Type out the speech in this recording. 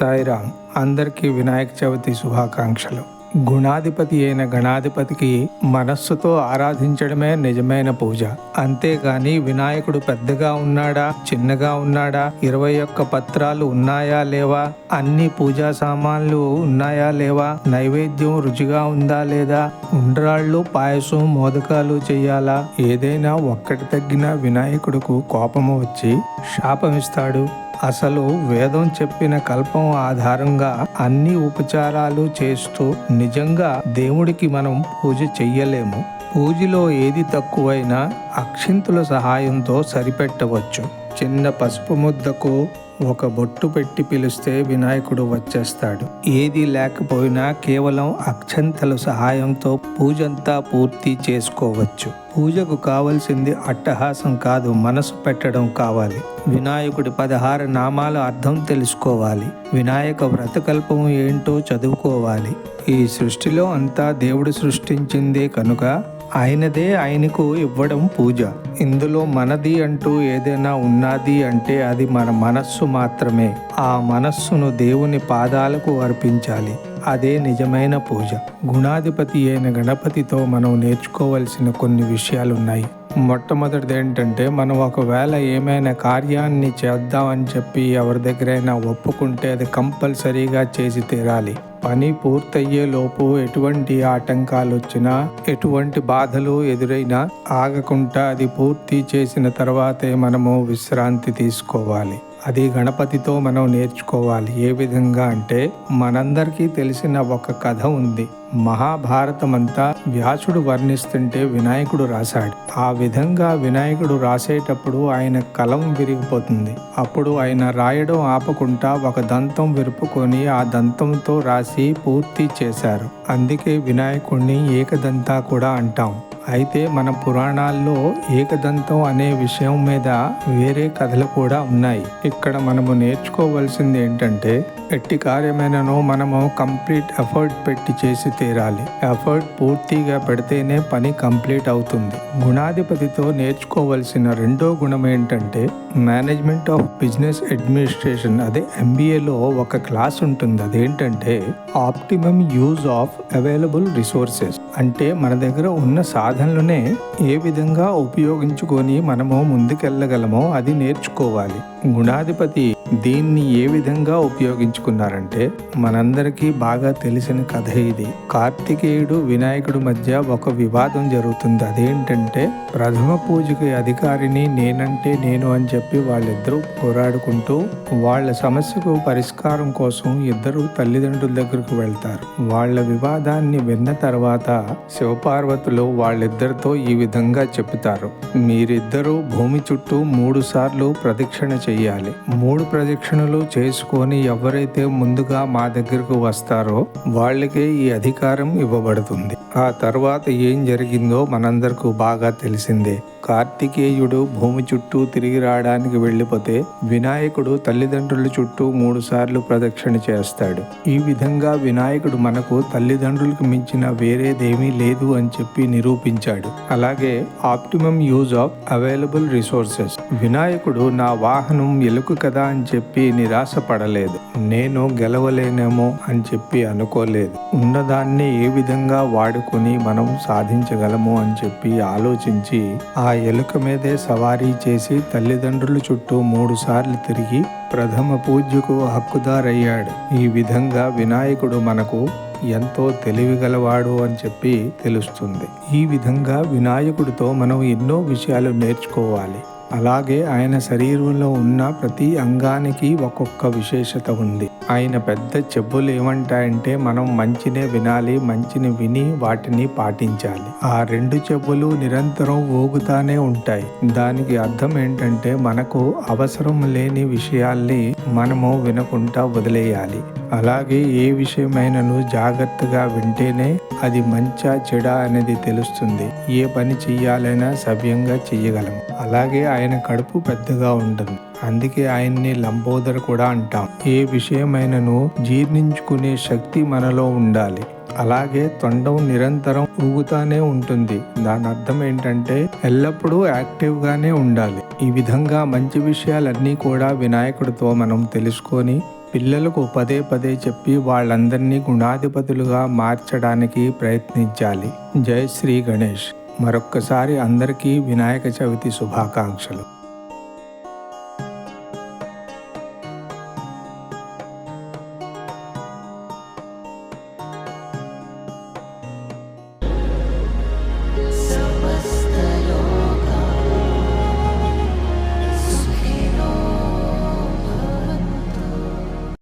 సాయిరామ్ అందరికీ వినాయక చవితి శుభాకాంక్షలు. గుణాధిపతి అయిన గణాధిపతికి మనస్సుతో ఆరాధించడమే నిజమైన పూజ. అంతేగాని వినాయకుడు పెద్దగా ఉన్నాడా చిన్నగా ఉన్నాడా ఇరవై ఒక్క పత్రాలు ఉన్నాయా లేవా అన్ని పూజా సామాన్లు ఉన్నాయా లేవా నైవేద్యం రుచిగా ఉందా లేదా ఉండ్రాళ్ళు పాయసం మోదకాలు చేయాలా ఏదైనా ఒక్కటి తగ్గిన వినాయకుడుకు కోపము వచ్చి శాపమిస్తాడు. అసలు వేదం చెప్పిన కల్పం ఆధారంగా అన్ని ఉపచారాలు చేస్తూ నిజంగా దేవుడికి మనం పూజ చెయ్యలేము. పూజలో ఏది తక్కువైనా అక్షింతుల సహాయంతో సరిపెట్టవచ్చు. చిన్న పసుపు ముద్దకు ఒక బొట్టు పెట్టి పిలిస్తే వినాయకుడు వచ్చేస్తాడు. ఏది లేకపోయినా కేవలం అక్షంతల సహాయంతో పూజంతా పూర్తి చేసుకోవచ్చు. పూజకు కావలసింది అట్టహాసం కాదు మనసు పెట్టడం కావాలి. వినాయకుడి పదహారు నామాల అర్థం తెలుసుకోవాలి. వినాయక వ్రతకల్పం ఏంటో చదువుకోవాలి. ఈ సృష్టిలో అంతా దేవుడు సృష్టించిందే కనుక ఆయనదే ఆయనకు ఇవ్వడం పూజ. ఇందులో మనది అంటూ ఏదైనా ఉన్నది అంటే అది మన మనస్సు మాత్రమే. ఆ మనస్సును దేవుని పాదాలకు అర్పించాలి. అదే నిజమైన పూజ. గుణాధిపతి అయిన గణపతితో మనం నేర్చుకోవలసిన కొన్ని విషయాలున్నాయి. మొట్టమొదటిది ఏంటంటే మనం ఒకవేళ ఏమైనా కార్యాన్ని చేద్దామని చెప్పి ఎవరి దగ్గరైనా ఒప్పుకుంటే అది కంపల్సరీగా చేసి తీరాలి. పని పూర్తయ్యేలోపు ఎటువంటి ఆటంకాలు వచ్చినా ఎటువంటి బాధలు ఎదురైనా ఆగకుండా అది పూర్తి చేసిన తర్వాతే మనము విశ్రాంతి తీసుకోవాలి. అది గణపతితో మనం నేర్చుకోవాలి. ఏ విధంగా అంటే మనందరికీ తెలిసిన ఒక కథ ఉంది. మహాభారతం అంతా వ్యాసుడు వర్ణిస్తుంటే వినాయకుడు రాశాడు. ఆ విధంగా వినాయకుడు రాసేటప్పుడు ఆయన కలం విరిగిపోతుంది. అప్పుడు ఆయన రాయడం ఆపకుండా ఒక దంతం విరుపుకొని ఆ దంతంతో రాసి పూర్తి చేశారు. అందుకే వినాయకుడిని ఏకదంతా కూడా అంటాం. అయితే మన పురాణాల్లో ఏకదంతం అనే విషయం మీద వేరే కథలు కూడా ఉన్నాయి. ఇక్కడ మనము నేర్చుకోవాల్సింది ఏంటంటే ఎట్టి కార్యమైనను మనము కంప్లీట్ ఎఫర్ట్ పెట్టి చేసి తీరాలి. ఎఫర్ట్ పూర్తిగా పెడితేనే పని కంప్లీట్ అవుతుంది. గుణాధిపతితో నేర్చుకోవలసిన రెండో గుణం ఏంటంటే మేనేజ్మెంట్ ఆఫ్ బిజినెస్ అడ్మినిస్ట్రేషన్ అదే ఎంబీఏలో ఒక క్లాస్ ఉంటుంది. అదేంటంటే optimum use of available resources. అంటే మన దగ్గర ఉన్న సాధన సాధనలనే ఏ విధంగా ఉపయోగించుకొని మనము ముందుకెళ్ళగలమో అది నేర్చుకోవాలి. గుణాధిపతి దీన్ని ఏ విధంగా ఉపయోగించుకున్నారంటే మనందరికీ బాగా తెలిసిన కథ ఇది. కార్తికేయుడు వినాయకుడు మధ్య ఒక వివాదం జరుగుతుంది. అదేంటంటే ప్రథమ పూజకి అధికారిని నేనంటే నేను అని చెప్పి వాళ్ళిద్దరూ పోరాడుకుంటూ వాళ్ళ సమస్యకు పరిష్కారం కోసం ఇద్దరు తల్లిదండ్రుల దగ్గరకు వెళ్తారు. వాళ్ళ వివాదాన్ని విన్న తర్వాత శివపార్వతులు వాళ్ళిద్దరితో ఈ విధంగా చెప్తారు మీరిద్దరూ భూమి చుట్టూ మూడు సార్లు ప్రదక్షిణ చెయ్యాలి మూడు ప్రదక్షిణలు చేసుకొని ఎవరైతే ముందుగా మా దగ్గరకు వస్తారో వాళ్ళకే ఈ అధికారం ఇవ్వబడుతుంది. ఆ తర్వాత ఏం జరిగిందో మనందరకు బాగా తెలిసిందే. కార్తికేయుడు భూమి చుట్టూ తిరిగి రావడానికి వెళ్ళిపోతే వినాయకుడు తల్లిదండ్రుల చుట్టూ మూడు సార్లు ప్రదక్షిణ చేస్తాడు. ఈ విధంగా వినాయకుడు మనకు తల్లిదండ్రులకు మించిన వేరేదేమీ లేదు అని చెప్పి నిరూపించాడు. అలాగే optimum use of available resources. వినాయకుడు నా వాహనం ఎలుక కదా అని చెప్పి నిరాశ పడలేదు నేను గెలవలేనేమో అని చెప్పి అనుకోలేదు. ఉన్నదాన్ని ఏ విధంగా వాడుకొని మనం సాధించగలము అని చెప్పి ఆలోచించి ఆ ఎలుక మీదే సవారీ చేసి తల్లిదండ్రుల చుట్టూ మూడుసార్లు తిరిగి ప్రథమ పూజ్యకు హక్కుదారయ్యాడు. ఈ విధంగా వినాయకుడు మనకు ఎంతో తెలివిగలవాడు అని చెప్పి తెలుస్తుంది. ఈ విధంగా వినాయకుడితో మనం ఎన్నో విషయాలు నేర్చుకోవాలి. అలాగే ఆయన శరీరంలో ఉన్న ప్రతి అంగానికి ఒక్కొక్క విశేషత ఉంది. ఆయన పెద్ద చెప్పులు ఏమంటాయంటే మనం మంచినే వినాలి మంచిని విని వాటిని పాటించాలి. ఆ రెండు చెప్పులు నిరంతరం ఊగుతానే ఉంటాయి. దానికి అర్థం ఏంటంటే మనకు అవసరం లేని విషయాల్ని మనము వినకుండా వదిలేయాలి. అలాగే ఏ విషయమైనను జాగ్రత్తగా వింటేనే అది మంచా చెడా అనేది తెలుస్తుంది. ఏ పని చెయ్యాలైనా సవ్యంగా చెయ్యగలం. అలాగే ఆయన కడుపు పెద్దగా ఉంటుంది అందుకే ఆయన్ని లంబోదర్ కూడా అంటాం. ఏ విషయమైనను జీర్ణించుకునే శక్తి మనలో ఉండాలి. అలాగే తొండం నిరంతరం ఊగుతానే ఉంటుంది. దాని అర్థం ఏంటంటే ఎల్లప్పుడూ యాక్టివ్గానే ఉండాలి. ఈ విధంగా మంచి విషయాలన్నీ కూడా వినాయకుడితో మనం తెలుసుకొని పిల్లలకు పదే పదే చెప్పి వాళ్ళందరినీ గుణాధిపతులుగా మార్చడానికి ప్రయత్నించాలి. జై శ్రీ గణేష్. మరొక్కసారి అందరికీ వినాయక చవితి శుభాకాంక్షలు.